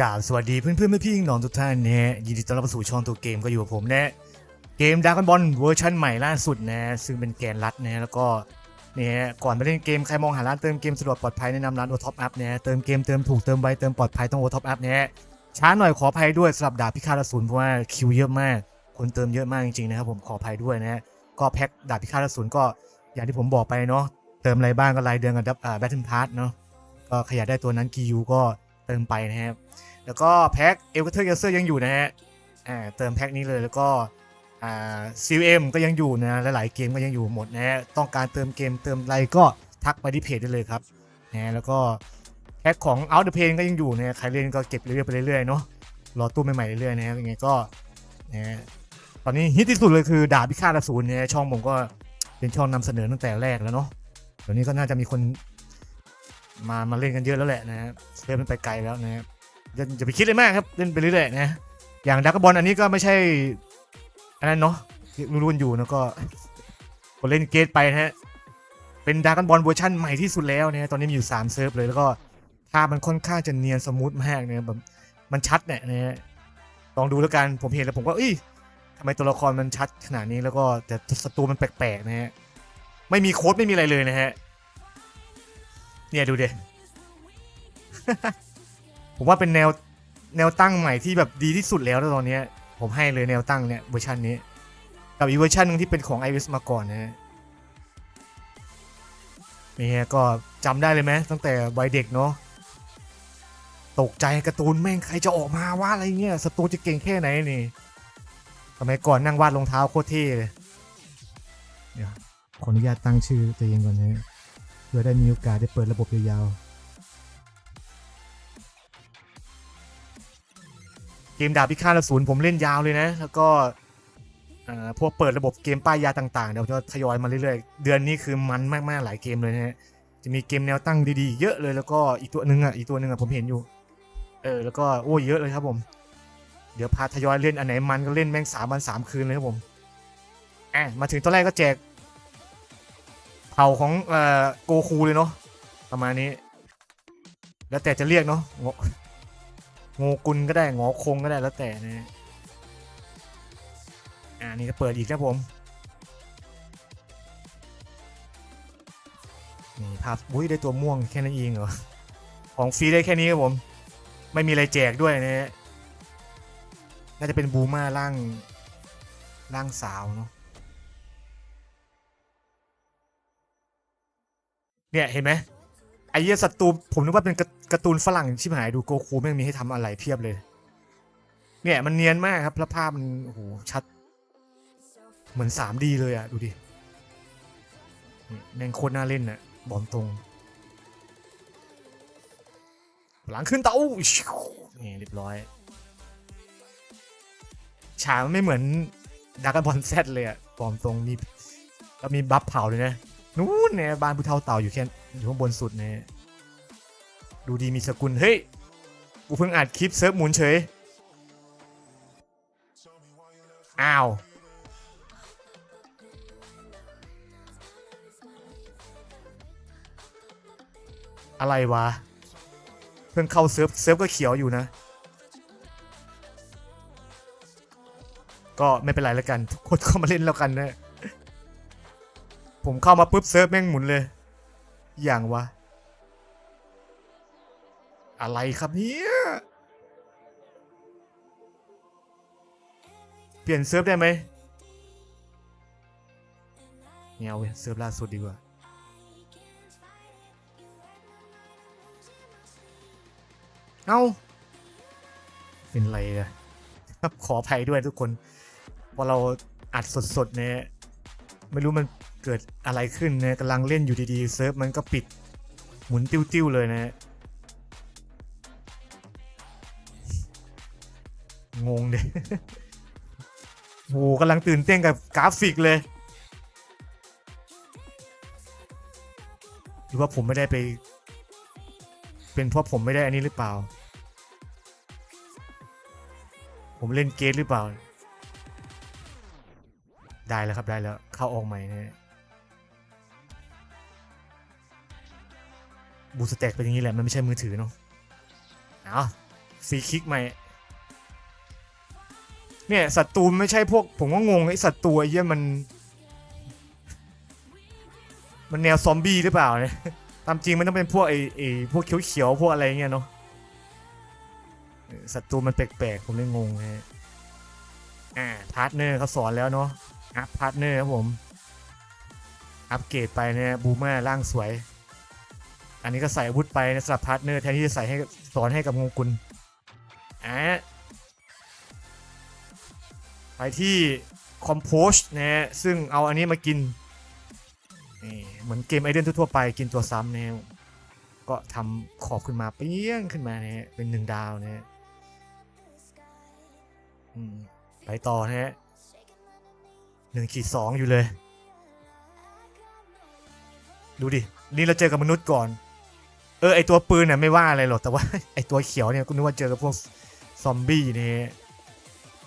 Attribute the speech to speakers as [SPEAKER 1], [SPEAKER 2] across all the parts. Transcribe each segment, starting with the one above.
[SPEAKER 1] กราบสวัสดีเพื่อนเพื่อนพี่น้องทุกท่านนะฮะยินดีต้อนรับสู่ช่องตัวเกมก็อยู่กับผมนะเกมดาร์กบอลเวอร์ชันใหม่ล่าสุดนะซึ่งเป็นแกนรัดนะแล้วก็เนี่ยก่อนไปเล่นเกมใครมองหาร้านเติมเกมสะดวกปลอดภัยแนะนำร้านโอท็อปอัพนะเติมเกมเติมถูกเติมไวเติมปลอดภัยต้องโอท็อปอัพนะช้าหน่อยขออภัยด้วยสำหรับดาบพิฆาตอสูรเพราะว่าคิวเยอะมาก คนเติมเยอะมากจริงๆนะครับผมขออภัยด้วยนะก็แพ็คดาบพิฆาตอสูรก็อย่างที่ผมบอกไปเนาะเติมอะไรบ้างก็รายเดือนกับแบทเทิลพาร์ทเนาะก็ขยันได้ตัวนั้นกิวก็ เติมไปนะครับแล้วก็แพ็คเอลกเทอร์เยเซอร์ยังอยู่นะฮะอ่าเติมแพ็คนี้เลยแล้วก็อ่าซีเอ็มก็ยังอยู่นะหลายๆเกมก็ยังอยู่หมดนะฮะต้องการเติมเกมเติมอะไรก็ทักไปที่เพจได้เลยครับนะแล้วก็แพ็คของ Out the Pain ก็ยังอยู่นะใครเล่นก็เก็บเรื่อยๆไปเรื่อยๆเนาะรอตู้ใหม่ๆเรื่อยๆนะยังไงก็นะตอนนี้ฮิตที่สุดเลยคือดาบพิฆาตอสูรเนี่ยช่องผมก็เป็นช่องนำเสนอตั้งแต่แรกแล้วเนาะเดี๋ยวนี้ก็น่าจะมีคน มามาเล่นกันเยอะแล้วแหละนะฮะเล่นมันไปไกลแล้วนะฮะอย่าอย่าไปคิดเลยมากครับเล่นไปเรื่อยๆนะอย่างดักบอลอันนี้ก็ไม่ใช่อันนั้นเนาะที่รู้กันอยู่นะก็ก็เล่นเกตไปนะฮะเป็นดักบอลเวอร์ชันใหม่ที่สุดแล้วนะตอนนี้มีอยู่3เซิร์ฟเลยแล้วก็ภาพมันค่อนข้างจะเนียนสมูทมากเนะแบบมันชัดเนี่ยนะฮะลองดูแล้วกันผมเห็นแล้วผมก็เอ้ยทำไมตัวละครมันชัดขนาดนี้แล้วก็แต่ศัตรูมันแปลกๆนะฮะไม่มีโค้ดไม่มีอะไรเลยนะฮะ เนี่ยดูเด ผมว่าเป็นแนวแนวตั้งใหม่ที่แบบดีที่สุดแล้วนะตอนนี้ ผมให้เลยแนวตั้งเนี่ยเวอร์ชันนี้ กับอีกเวอร์ชันหนึงที่เป็นของ iOS มาก่อนนะฮะนี่ก็จำได้เลยไหมตั้งแต่วัยเด็กเนาะตกใจการ์ตูนแม่งใครจะออกมาวะอะไรเงี้ยสตูจะเก่งแค่ไหนนี่สมัยก่อนนั่งวาดรองเท้าโคตรเท่เลย เดี๋ยวขออนุญาตตั้งชื่อตัวเองก่อนนะ พื่อได้มีโอกาสได้เปิดระบบยาวๆ เกมดาบพิฆาตอสูรผมเล่นยาวเลยนะ แล้วก็อ่าพวกเปิดระบบเกมป้ายยาต่างๆ เดี๋ยวจะทยอยมาเรื่อยๆ เดือนนี้คือมันมากๆหลายเกมเลยนะฮะ จะมีเกมแนวตั้งดีๆ เยอะเลยแล้วก็อีกตัวหนึ่งอะอีกตัวหนึ่งอะผมเห็นอยู่ เออแล้วก็โอ้เยอะเลยครับผม เดี๋ยวพาทยอยเล่นอันไหนมันก็เล่นแม่งสามวันสามคืนเลยครับผมอะมาถึงตอนแรกก็แจก เผ่าของเอ่อโกคูเลยเนาะประมาณนี้ แล้วแต่จะเรียกเนาะโงกุลก็ได้งอคงก็ได้แล้วแต่นะอ่านี่ก็เปิดอีกครับผมนี่ภาพอุ้ยได้ตัวม่วงแค่นั้นเองเหรอของฟรีได้แค่นี้ครับผม ไม่มีอะไรแจกด้วยนะฮะน่าจะเป็นบูมาร่างร่างสาวเนาะ เนี่ยเห็นไหมไอ้เหี้ยศัตรูผมนึกว่าเป็นการ์ตูนฝรั่งชิบหายดูโกคูแม่งมีให้ทำอะไรเพียบเลย เนี่ยมันเนียนมากครับแล้วภาพมันโอ้โหชัด เหมือน 3D เลยอะดูดินี่แม่งโคตรน่าเล่นอะบอกตรง หลังขึ้นเตานี่เรียบร้อยฉากไม่เหมือนดากอนบอลแซดเลยอะบอกตรงมีแล้วมีบัฟเผาเลยนะ นู้นเนี่ยบ้านผู้เท่าเต่าอยู่แค่อยู่ข้างบนสุดเนี่ยดูดีมีสกุล เฮ้ย กูเพิ่งอัดคลิปเซิร์ฟหมุนเฉย อ้าว อะไรวะ เพิ่งเข้าเซิร์ฟเซิร์ฟก็เขียวอยู่นะ ก็ไม่เป็นไรแล้วกันทุกคนเข้ามาเล่นแล้วกันนะ ผมเข้ามาปุ๊บเซิร์ฟแม่งหมุนเลย อย่างวะ อะไรครับเนี่ยเปลี่ยนเซิร์ฟได้ไหมเนี่ยเอาเซิร์ฟล่าสุดดีกว่าเอาเป็นไรอะครับขออภัยด้วยทุกคน พอเราอัดสดๆเนี่ย ไม่รู้มันเกิดอะไรขึ้นนะกำลังเล่นอยู่ดีๆเซิร์ฟมันก็ปิดหมุนติ้วๆเลยนะ งงเด้โหกำลังตื่นเต้นกับกราฟิกเลย หรือว่าผมไม่ได้ไป เป็นเพราะผมไม่ได้อันนี้หรือเปล่า ผมเล่นเกมหรือเปล่า ได้แล้วครับได้แล้วเข้าออกใหม่นะบูสแต็กเป็นอย่างนี้แหละมันไม่ใช่มือถือเนาะเอาฟรีคลิกใหม่เนี่ยศัตรูไม่ใช่พวกผมก็งงไอ้ศัตรูไอ้เหี้ยมัน มันแนวซอมบี้หรือเปล่าเนี่ยตามจริงมันต้องเป็นพวกไอ้ไอ้พวกเขียวๆพวกอะไรเงี้ยเนาะศัตรูมันแปลกๆผมเลยงงฮะอ่าพาร์ทเนอร์เขาสอนแล้วเนาะ อัพพาร์ทเนอร์ครับผม อัปเกรดไปเนี่ยบูมาร่างสวย อันนี้ก็ใส่อาวุธไปนะสำหรับพาร์ทเนอร์แทนที่จะใส่ให้สอนให้กับงงกุลอะไปที่คอมโพสนะฮะซึ่งเอาอันนี้มากินนี่เหมือนเกมไอเดนทั่วๆไปกินตัวซ้ำนะฮะก็ทำขอบขึ้นมาเปี้ยงขึ้นมานะฮะเป็นหนึ่งดาวนะฮะไปต่อนะฮะ หนึ่งขีดสองอยู่เลย ดูดิ นี่เราเจอกับมนุษย์ก่อน เออ ไอตัวปืนเนี่ยไม่ว่าอะไรหรอก แต่ว่าไอตัวเขียวเนี่ยก็นึกว่าเจอกับพวกซอมบี้เนี่ย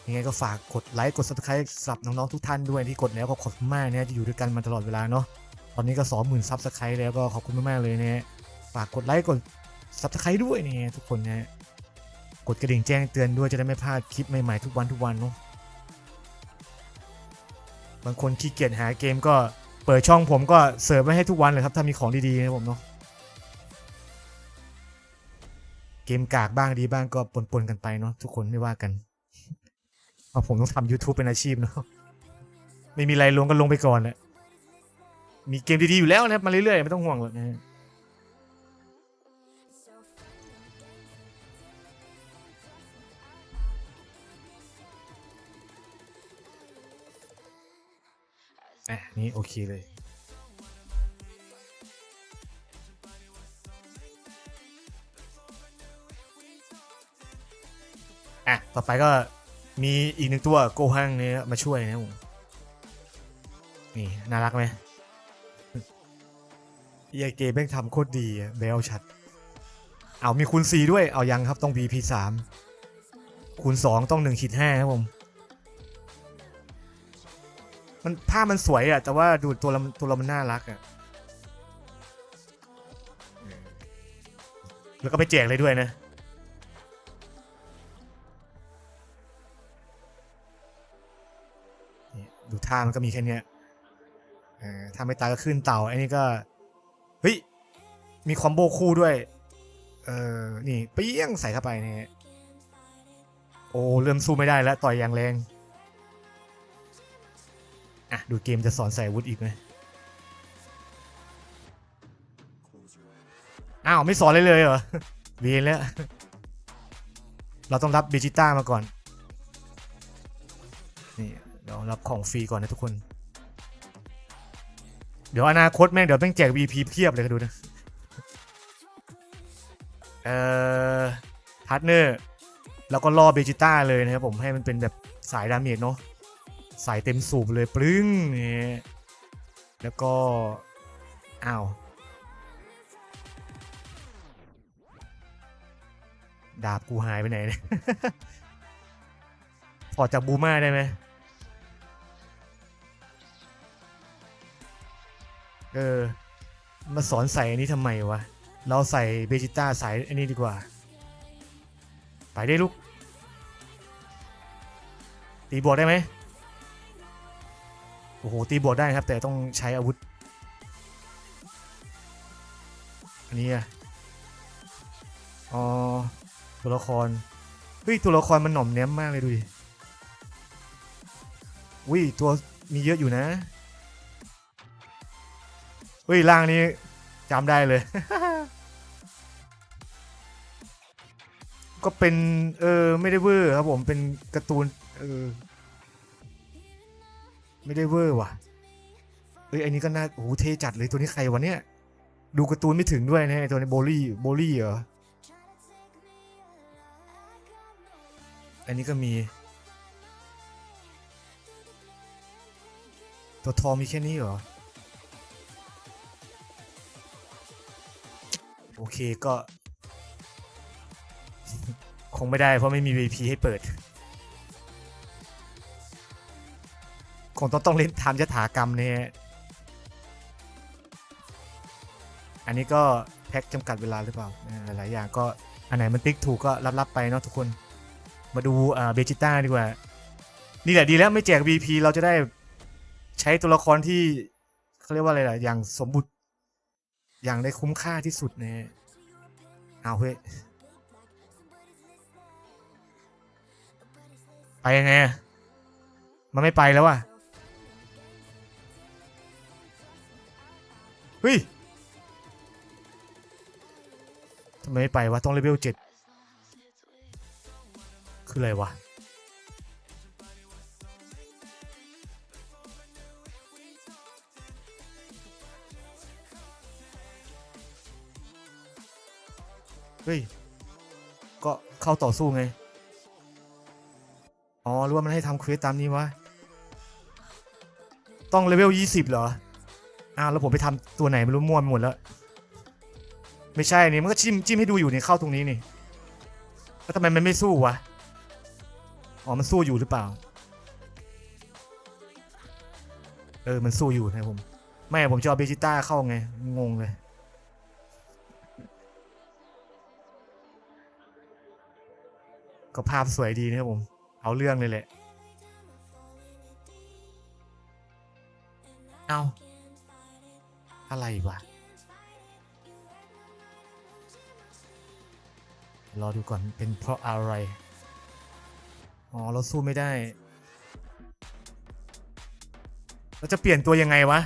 [SPEAKER 1] ยังไงก็ฝากกดไลค์กด subscribe สำหรับน้องๆทุกท่านด้วยที่กดแล้วก็ขอบคุณมากเนี่ยที่อยู่ด้วยกันมาตลอดเวลาเนาะตอนนี้ก็20,000ซับสไครต์แล้วก็ขอบคุณมากๆเลยเนี่ยฝากกดไลค์กด subscribe ด้วยเนี่ยทุกคนนะกดกระดิ่งแจ้งเตือนด้วยจะได้ไม่พลาดคลิปใหม่ๆทุกวันทุกวันเนาะ บางคนขี้เกียจหาเกมก็เปิดช่องผมก็เสิร์ฟไว้ให้ทุกวันเลยครับ ถ้ามีของดีๆนะผมเนาะเกมกากบ้างดีบ้างก็ปนๆกันไปเนาะทุกคนไม่ว่ากันเพราะผมต้องทำ YouTube เป็นอาชีพเนาะไม่มีอะไรลงก็ลงไปก่อนแหละมีเกมดีๆอยู่แล้วนะครับมาเรื่อยๆไม่ต้องห่วงหรอกนะ อะนี่โอเคเลยอะต่อไปก็มีอีกหนึ่งตัวโกฮังเนี่ยมาช่วยนะผมนี่น่ารักไหมเอียเกมแม่งทำโคตรดีเบลชัด เอามีคูณ4ด้วย เอายังครับต้อง BP 3 คูณ2ต้อง1ขีด5ครับผม มันภาพมันสวยอะแต่ว่าดูตัวเราตัวเรามันน่ารักอะแล้วก็ไปแจกเลยด้วยนะ ดูท่ามันก็มีแค่นี้ถ้าไม่ตายก็ขึ้นเต่าไอ้นี่ก็ เฮ้ย มีคอมโบคู่ด้วย เออนี่เปี้ยงใส่เข้าไปนี่โอ้ เริ่มสู้ไม่ได้แล้ว ต่อยอย่างแรง อะ ดูเกมจะสอนใส่อาวุธอีกไหมอ้าว ไม่สอนเลยเลยเหรอเวียนแล้ว เราต้องรับเบจิต้ามาก่อน นี่เดี๋ยวรับของฟรีก่อนนะทุกคน เดี๋ยวอนาคตแม่งเดี๋ยวแม่งแจก VP เพียบเลยก็ดูนะ เอ่อพาร์ทเนอร์ แล้วก็ล่อเบจิต้าเลยนะครับผมให้มันเป็นแบบสายดาเมจเนาะ ใสายเต็มสูบเลยปรึ้งนี่แล้วก็อ้าวดาบกูหายไปไหนเนี่ยถอดจากบูมาได้ไหมเออ มาสอนใส่อันนี้ทำไมวะ เราใส่เบจิต้าใส่อันนี้ดีกว่า ไปได้ลูก ตีบวกได้ไหม อ้โห ตีบวกได้ครับ แต่ต้องใช้อาวุธ อันนี้อะอ๋อ ตัวละคร เฮ้ย ตัวละครมันหน่อมแนมมากเลยดูดิวิตัวมีเยอะอยู่นะเฮ้ยร่างนี้จำได้เลย ก็เป็น เออ ไม่ได้เวอร์ครับผม เป็นการ์ตูน เออ ไม่ได้เวอร์ว่ะ เอ้ยอันนี้ก็น่าโอ้โหเทจัดเลยตัวนี้ใครวะเนี่ย ดูการ์ตูนไม่ถึงด้วยนะไอตัวนี้โบลี่โบลี่เหรอ อันนี้ก็มี ตัวทองมีแค่นี้เหรอ โอเคก็ คงไม่ได้เพราะไม่มี VP ให้เปิด คงต้องต้องเล่นทำยถากรรมเนี่ยอันนี้ก็แพ็คจำกัดเวลาหรือเปล่า หลายอย่างก็อันไหนมันติ๊กถูกก็รับๆไปเนาะทุกคน มาดูเบจิต้าดีกว่า นี่แหละดีแล้วไม่แจก VP เราจะได้ใช้ตัวละครที่เขาเรียกว่าอะไรล่ะ อย่างสมบูรณ์อย่างได้คุ้มค่าที่สุดเนะเอาเฮ้ยไปยังไง มันไม่ไปแล้วอะ เฮ้ยทำไมไม่ไปวะ ต้องเลเวลเจ็ดคืออะไรวะ เฮ้ย ก็เข้าต่อสู้ไง อ๋อ หรือว่ามันให้ทำเควสตามนี้วะ ต้องเลเวลยี่สิบเหรอ อ้าวแล้วผมไปทำตัวไหนไม่รู้มั่วไปหมดแล้ว ไม่ใช่นี่มันก็จิ้มจิ้มให้ดูอยู่นี่เข้าตรงนี้นี่แล้วทำไมมันไม่สู้วะอ๋อมันสู้อยู่หรือเปล่า เออมันสู้อยู่นะผมไม่ผมจะเอาเบจิต้าเข้าไงงงเลยก็ภาพสวยดีนะครับผม เอาเรื่องเลยแหละ เอา อะไรวะรอดูก่อนเป็นเพราะอะไร อ๋อ เราสู้ไม่ได้ เราจะเปลี่ยนตัวยังไงวะ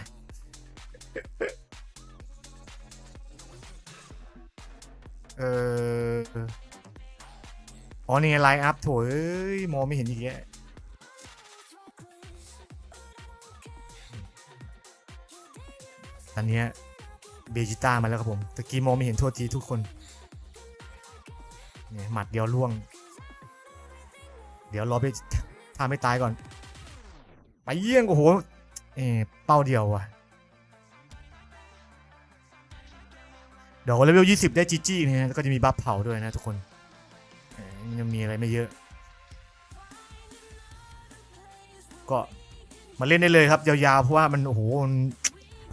[SPEAKER 1] เออ อ๋อ นี่ไงไลน์อัพโถเอ้ย มองไม่เห็นอีกแยะ นเนี้เบจิต้ามาแล้วครับผมตะกี้มองไม่เห็นโทษทีทุกคนเนี่ยหมัดเดียวล่วง เดี๋ยวรอไปถ้าไม่ตายก่อน ไปเยี่ยงโอ้โหเออเป้าเดียวว่ะเดี๋ยวเลเวล20 ได้จีจี้นะฮะแล้วก็จะมีบัฟเผาด้วยนะทุกคนยังมีอะไรไม่เยอะ ก็มาเล่นได้เลยครับ ยาวๆ เพราะว่ามัน โอ้โห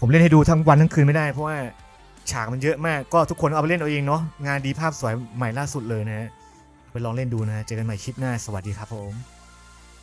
[SPEAKER 1] ผมเล่นให้ดูทั้งวันทั้งคืนไม่ได้เพราะว่าฉากมันเยอะมากก็ทุกคนเอาไปเล่นเอาเองเนาะงานดีภาพสวยใหม่ล่าสุดเลยนะฮะไปลองเล่นดูนะเจอกันใหม่คลิปหน้าสวัสดีครับผม